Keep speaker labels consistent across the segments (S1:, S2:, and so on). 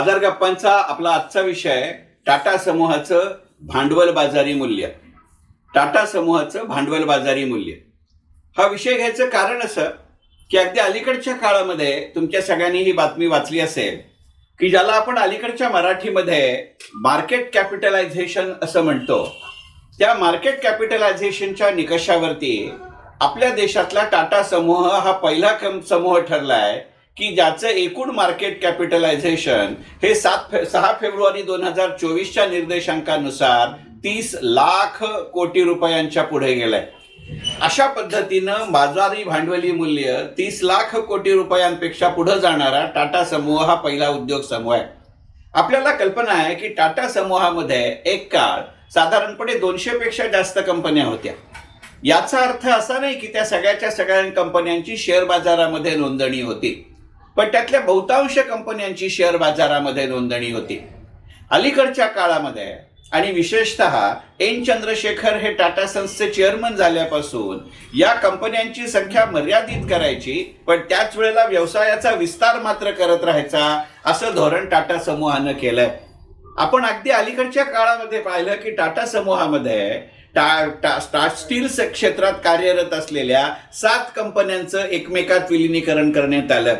S1: बाजार गप्पांचा आपला आजचा विषय टाटा समूहाचं भांडवल बाजारी मूल्य. टाटा समूहाचं भांडवल बाजारी मूल्य. हा विषय घ्यायचं कारण असं की अगदी अलीकडच्या काळामध्ये तुमच्या सगळ्यांनी ही बातमी वाचली असेल की ज्याला आपण अलीकडच्या मराठीमध्ये मार्केट कॅपिटलायझेशन असं म्हणतो त्या मार्केट कॅपिटलायझेशनच्या निकषावरती आपल्या देशातला टाटा समूह हा पहिला कम समूह ठरलाय. की ज्याचं एकूण मार्केट कॅपिटलायझेशन हे सात फे सहा फेब्रुवारी दोन हजार चोवीसच्या निर्देशांकानुसार तीस लाख कोटी रुपयांच्या पुढे गेलंय. अशा पद्धतीनं बाजारी भांडवली मूल्य तीस लाख कोटी रुपयांपेक्षा पुढे जाणारा टाटा समूह हा पहिला उद्योग समूह आहे. आपल्याला कल्पना आहे की टाटा समूहामध्ये एक काळ साधारणपणे दोनशे पेक्षा जास्त कंपन्या होत्या. याचा अर्थ असा नाही की त्या सगळ्याच्या सगळ्या कंपन्यांची शेअर बाजारामध्ये नोंदणी होती. पण त्यातल्या बहुतांश कंपन्यांची शेअर बाजारामध्ये नोंदणी होती. अलीकडच्या काळामध्ये आणि विशेषतः एन चंद्रशेखर हे टाटा सन्सचे चेअरमन झाल्यापासून या कंपन्यांची संख्या मर्यादित करायची पण त्याच वेळेला व्यवसायाचा विस्तार मात्र करत राहायचा असं धोरण टाटा समूहानं केलंय. आपण अगदी अलीकडच्या काळामध्ये पाहिलं की टाटा समूहामध्ये टा टा स्टा स्टील क्षेत्रात कार्यरत असलेल्या सात कंपन्यांचं एकमेकात विलिनीकरण करण्यात आलं.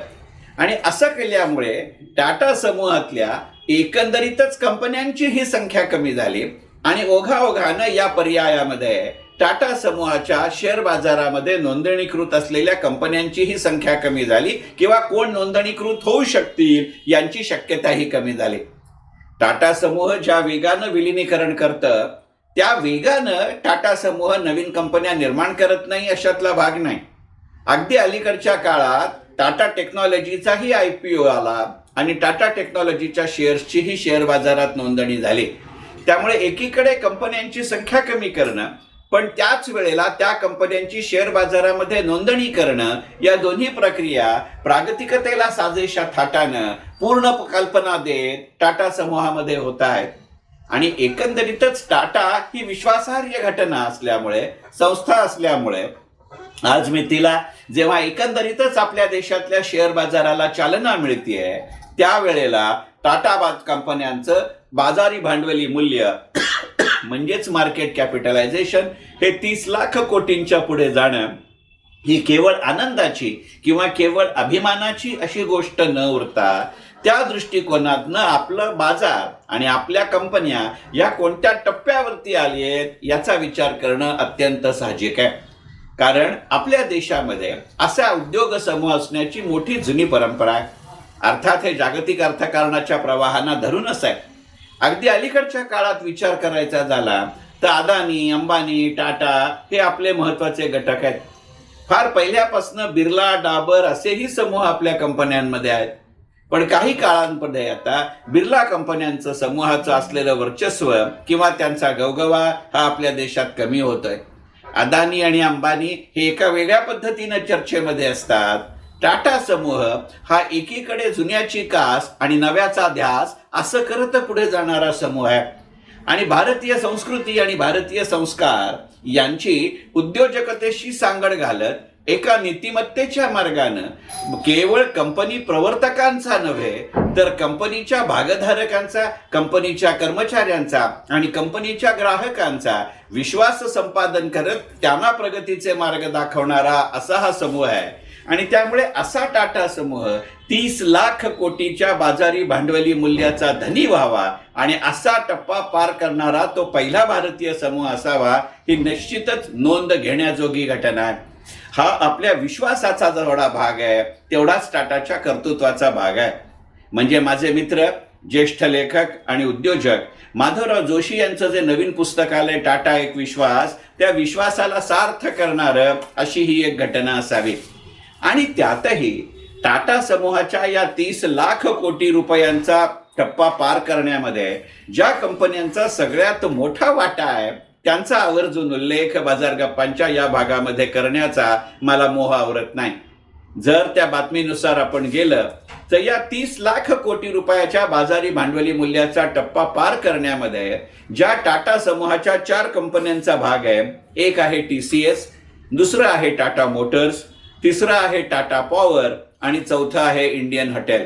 S1: आणि असं केल्यामुळे टाटा समूहातल्या एकंदरीतच कंपन्यांची ही संख्या कमी झाली. आणि ओघाओघानं या पर्यायामध्ये टाटा समूहाच्या शेअर बाजारामध्ये नोंदणीकृत असलेल्या कंपन्यांची ही संख्या कमी झाली किंवा कोण नोंदणीकृत होऊ शकतील यांची शक्यताही कमी झाली. टाटा समूह ज्या वेगानं विलिनीकरण करतं त्या वेगानं टाटा समूह नवीन कंपन्या निर्माण करत नाही अशातला भाग नाही. अगदी अलीकडच्या काळात टाटा टेक्नॉलॉजीचाही आय पी ओ आला आणि टाटा टेक्नॉलॉजीच्या शेअर्सचीही शेअर बाजारात नोंदणी झाली. त्यामुळे एकीकडे कंपन्यांची संख्या कमी करणं पण त्याच वेळेला त्या कंपन्यांची शेअर बाजारामध्ये नोंदणी करणं या दोन्ही प्रक्रिया प्रागतिकतेला साजेशा थाटानं पूर्ण कल्पना देत टाटा समूहामध्ये होत आहेत. आणि एकंदरीतच टाटा ही विश्वासार्ह घटना असल्यामुळे संस्था असल्यामुळे आज मी तिला जेव्हा एकंदरीतच आपल्या देशातल्या शेअर बाजाराला चालना मिळतीये त्यावेळेला टाटा बाद कंपन्यांचं बाजारी भांडवली मूल्य म्हणजेच मार्केट कॅपिटलायझेशन हे तीस लाख कोटींच्या पुढे जाणं ही केवळ आनंदाची किंवा केवळ अभिमानाची अशी गोष्ट न उरता त्या दृष्टिकोनातनं आपलं बाजार आणि आपल्या कंपन्या या कोणत्या टप्प्यावरती आली आहेत याचा विचार करणं अत्यंत साहजिक आहे. कारण आपल्या देशामध्ये असा उद्योग समूह असण्याची मोठी जुनी परंपरा आहे. अर्थात हे जागतिक अर्थकारणाच्या प्रवाहांना धरूनच आहे. अगदी अलीकडच्या काळात विचार करायचा झाला तर अदानी अंबानी टाटा हे आपले महत्त्वाचे घटक आहेत. फार पहिल्यापासून बिर्ला डाबर असेही समूह आपल्या कंपन्यांमध्ये आहेत. पण काही काळांमध्ये आता बिर्ला कंपन्यांचं समूहाचं असलेलं वर्चस्व किंवा त्यांचा गवगवा हा आपल्या देशात कमी होतोय. अदानी आणि अंबानी हे एका वेगळ्या पद्धतीनं चर्चेमध्ये असतात. टाटा समूह हा एकीकडे जुन्याची कास आणि नव्याचा ध्यास असं करत पुढे जाणारा समूह आहे. आणि भारतीय संस्कृती आणि भारतीय संस्कार यांची उद्योजकतेशी सांगड घालत एका नीतिमत्तेच्या मार्गानं केवळ कंपनी प्रवर्तकांचा नव्हे तर कंपनीच्या भागधारकांचा कंपनीच्या कर्मचाऱ्यांचा आणि कंपनीच्या ग्राहकांचा विश्वास संपादन करत त्यांना प्रगतीचे मार्ग दाखवणारा असा हा समूह आहे. आणि त्यामुळे असा टाटा समूह तीस लाख कोटीच्या बाजारी भांडवली मूल्याचा धनी व्हावा आणि असा टप्पा पार करणारा तो पहिला भारतीय समूह असावा ही निश्चितच नोंद घेण्याजोगी घटना आहे. हा आपल्या विश्वासाचा जेवढा भाग आहे तेवढाच टाटाच्या कर्तृत्वाचा भाग आहे. म्हणजे माझे मित्र ज्येष्ठ लेखक आणि उद्योजक माधवराव जोशी यांचं जे नवीन पुस्तक आलंय टाटा एक विश्वास त्या विश्वासाला सार्थ करणारं अशी ही एक घटना असावी. आणि त्यातही टाटा समूहाच्या या तीस लाख कोटी रुपयांचा टप्पा पार करण्यामध्ये ज्या कंपन्यांचा सगळ्यात मोठा वाटा आहे त्यांचा आवर्जून उल्लेख बाजार गप्पांच्या या भागामध्ये करण्याचा मला मोह आवरत नाही. जर त्या बातमीनुसार आपण गेलं तर या तीस लाख कोटी रुपयाच्या बाजारी भांडवली मूल्याचा टप्पा पार करण्यामध्ये ज्या टाटा समूहाच्या चार कंपन्यांचा भाग आहे एक आहे टी सी एस दुसरं आहे टाटा मोटर्स तिसरं आहे टाटा पॉवर आणि चौथं आहे इंडियन हॉटेल.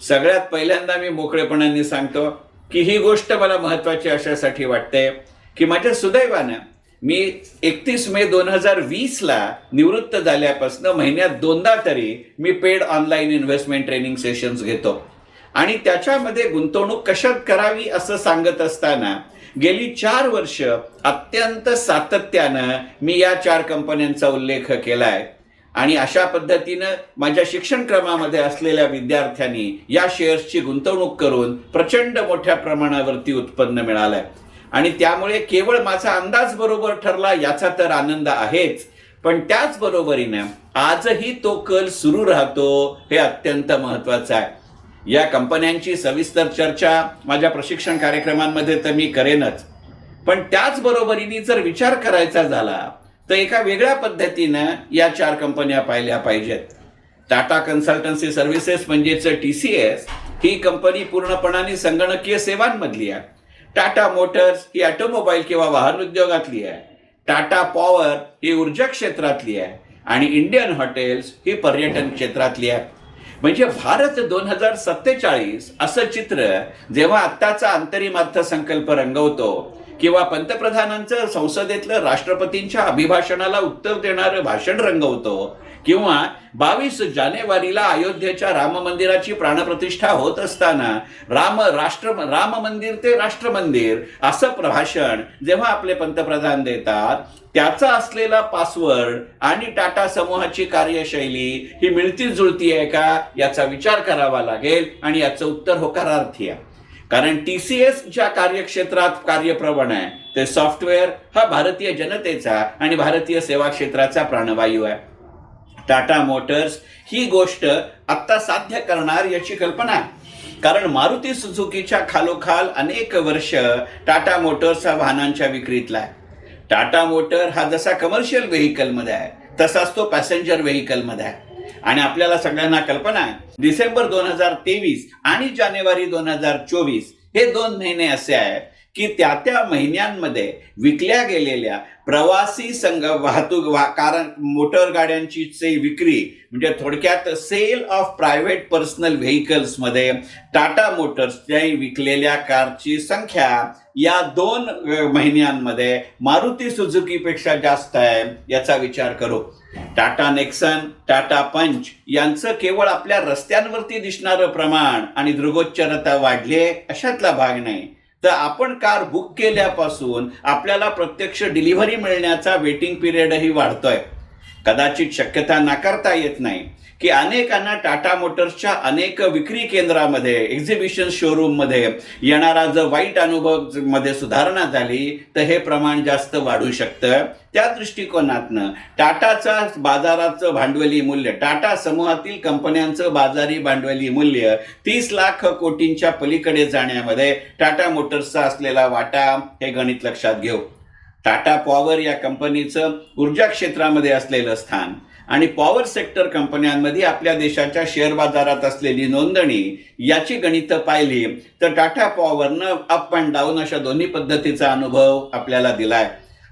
S1: सगळ्यात पहिल्यांदा मी मोकळेपणाने सांगतो की ही गोष्ट मला महत्वाची अशासाठी वाटते. की माझ्या सुदैवानं मी एकतीस मे दोन हजार वीसला निवृत्त झाल्यापासून महिन्यात दोनदा तरी मी paid online investment training sessions घेतो. आणि त्याच्यामध्ये गुंतवणूक कशात करावी असं सांगत असताना गेली चार वर्ष अत्यंत सातत्यानं मी या चार कंपन्यांचा उल्लेख केलाय. आणि अशा पद्धतीनं माझ्या शिक्षण क्रमामध्ये असलेल्या विद्यार्थ्यांनी या शेअर्सची गुंतवणूक करून प्रचंड मोठ्या प्रमाणावरती उत्पन्न मिळालंय. आणि त्यामुळे केवळ माझा अंदाज बरोबर ठरला याचा तर आनंद आहेच. पण त्याचबरोबरीनं आजही तो कल सुरू राहतो हे अत्यंत महत्वाचं आहे. या कंपन्यांची सविस्तर चर्चा माझ्या प्रशिक्षण कार्यक्रमांमध्ये तर मी करेनच. पण त्याच बरोबरीने जर विचार करायचा झाला तर एका वेगळ्या पद्धतीनं या चार कंपन्या पाहिल्या पाहिजेत. टाटा कन्सल्टन्सी सर्व्हिसेस म्हणजेच टी सी एस ही कंपनी पूर्णपणाने संगणकीय सेवांमधली आहे. टाटा मोटर्स ही ऑटोमोबाईल किंवा वाहन उद्योगातली आहे. टाटा पॉवर ही ऊर्जा क्षेत्रातली आहे आणि इंडियन हॉटेल्स ही पर्यटन क्षेत्रातली आहे. म्हणजे भारत दोन हजार सत्तेचाळीस असं चित्र जेव्हा आत्ताचा अंतरिम अर्थसंकल्प रंगवतो किंवा पंतप्रधानांचं संसदेतलं राष्ट्रपतींच्या अभिभाषणाला उत्तर देणारं भाषण रंगवतो किंवा बावीस जानेवारीला अयोध्येच्या राम मंदिराची प्राणप्रतिष्ठा होत असताना राम राष्ट्र राम मंदिर ते राष्ट्र मंदिर असं भाषण जेव्हा आपले पंतप्रधान देतात त्याचा असलेला पासवर्ड आणि टाटा समूहाची कार्यशैली ही मिळती जुळती आहे का याचा विचार करावा लागेल आणि याचं उत्तर होकारार्थी आहे. कारण टी सी एस ज्या कार्यक्षेत्रात कार्यप्रवण आहे ते सॉफ्टवेअर हा भारतीय जनतेचा आणि भारतीय सेवा क्षेत्राचा प्राणवायू आहे. टाटा मोटर्स ही गोष्ट आत्ता साध्य करणार याची कल्पना आहे. कारण मारुती सुझुकीच्या खालोखाल अनेक वर्ष टाटा मोटर्स हा वाहनांच्या विक्रीतला आहे. टाटा मोटर हा जसा कमर्शियल व्हेकलमध्ये आहे तसाच तो पॅसेंजर व्हेकलमध्ये आहे. आणि आपल्याला सगळ्यांना कल्पना आहे डिसेंबर दोन हजार तेवीस आणि जानेवारी दोन हजार चोवीस हे दोन महिने असे आहेत की त्या त्या महिन्यांमध्ये विकल्या गेलेल्या प्रवासी संघ वाहतूक वा कारण मोटर गाड्यांची चे विक्री म्हणजे थोडक्यात सेल ऑफ प्रायव्हेट पर्सनल व्हेकल्समध्ये टाटा मोटर्सच्या विकलेल्या कारची संख्या या दोन महिन्यांमध्ये मारुती सुझुकीपेक्षा जास्त आहे याचा विचार करू. टाटा नेक्सन टाटा पंच यांचं केवळ आपल्या रस्त्यांवरती दिसणारं प्रमाण आणि दृगोच्चरता वाढले अशातला भाग नाही. तर आपण कार बुक केल्यापासून आपल्याला प्रत्यक्ष डिलिव्हरी मिळण्याचा वेटिंग पिरियडही वाढतोय. कदाचित शक्यता नाकारता येत नाही की अनेकांना टाटा मोटर्सच्या अनेक विक्री केंद्रामध्ये एक्झिबिशन शोरूममध्ये येणारा जर वाईट अनुभवमध्ये सुधारणा झाली तर हे प्रमाण जास्त वाढू शकतं. त्या दृष्टिकोनातनं टाटाचा बाजाराचं भांडवली मूल्य टाटा समूहातील कंपन्यांचं बाजारी भांडवली मूल्य तीस लाख कोटींच्या पलीकडे जाण्यामध्ये टाटा मोटर्सचा असलेला वाटा हे गणित लक्षात घेऊ. टाटा पॉवर या कंपनीचं ऊर्जा क्षेत्रामध्ये असलेलं स्थान आणि पॉवर सेक्टर कंपन्यांमध्ये आपल्या देशाच्या शेअर बाजारात असलेली नोंदणी याची गणितं पाहिली तर टाटा पॉवरनं अप अँड डाऊन अशा दोन्ही पद्धतीचा अनुभव आपल्याला दिलाय.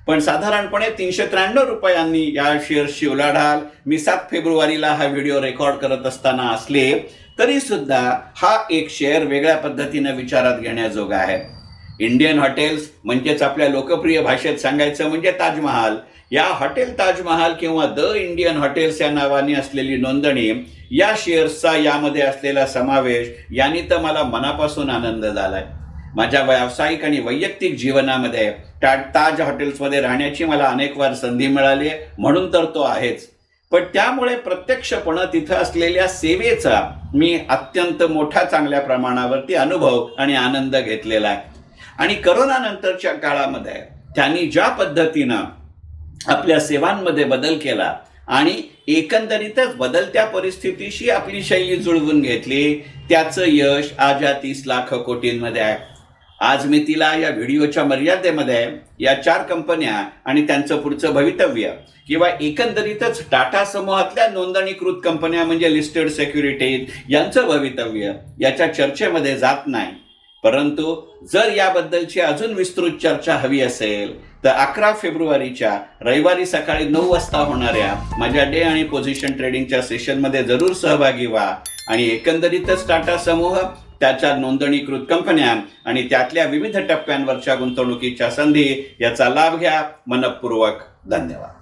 S1: पण साधारणपणे तीनशे त्र्याण्णव रुपयांनी या शेअर्सची उलाढाल मी सात फेब्रुवारीला हा व्हिडिओ रेकॉर्ड करत असताना असले तरी सुद्धा हा एक शेअर वेगळ्या पद्धतीने विचारात घेण्याजोगा आहे. इंडियन हॉटेल्स म्हणजेच आपल्या लोकप्रिय भाषेत सांगायचं म्हणजे ताजमहाल. या हॉटेल ताजमहाल किंवा द इंडियन हॉटेल्स या नावाने असलेली नोंदणी या शेअर्सचा यामध्ये असलेला समावेश यांनी तर मला मनापासून आनंद झालाय. माझ्या व्यावसायिक आणि वैयक्तिक जीवनामध्ये टा ताज हॉटेल्समध्ये राहण्याची मला अनेक वार संधी मिळाली आहे, म्हणून तर तो आहेच. पण त्यामुळे प्रत्यक्षपणे तिथं असलेल्या सेवेचा मी अत्यंत मोठ्या चांगल्या प्रमाणावरती अनुभव आणि आनंद घेतलेला आहे. आणि करोना नंतरच्या काळामध्ये त्यांनी ज्या पद्धतीनं आपल्या सेवांमध्ये बदल केला आणि एकंदरीतच बदलत्या परिस्थितीशी आपली शैली जुळवून घेतली त्याचं यश आज या तीस लाख कोटींमध्ये आहे. आज मी तिला या व्हिडिओच्या मर्यादेमध्ये या चार कंपन्या आणि त्यांचं पुढचं भवितव्य किंवा एकंदरीतच टाटा समूहातल्या नोंदणीकृत कंपन्या म्हणजे लिस्टेड सेक्युरिटीज यांचं भवितव्य याच्या चर्चेमध्ये जात नाही. परंतु जर याबद्दलची अजून विस्तृत चर्चा हवी असेल तर अकरा फेब्रुवारीच्या रविवारी सकाळी नऊ वाजता होणाऱ्या माझ्या डे आणि पोझिशन ट्रेडिंगच्या सेशनमध्ये जरूर सहभागी व्हा आणि एकंदरीतच टाटा समूह त्याच्या नोंदणीकृत कंपन्या आणि त्यातल्या विविध टप्प्यांवरच्या गुंतवणुकीच्या संधी याचा लाभ घ्या. मनपूर्वक धन्यवाद.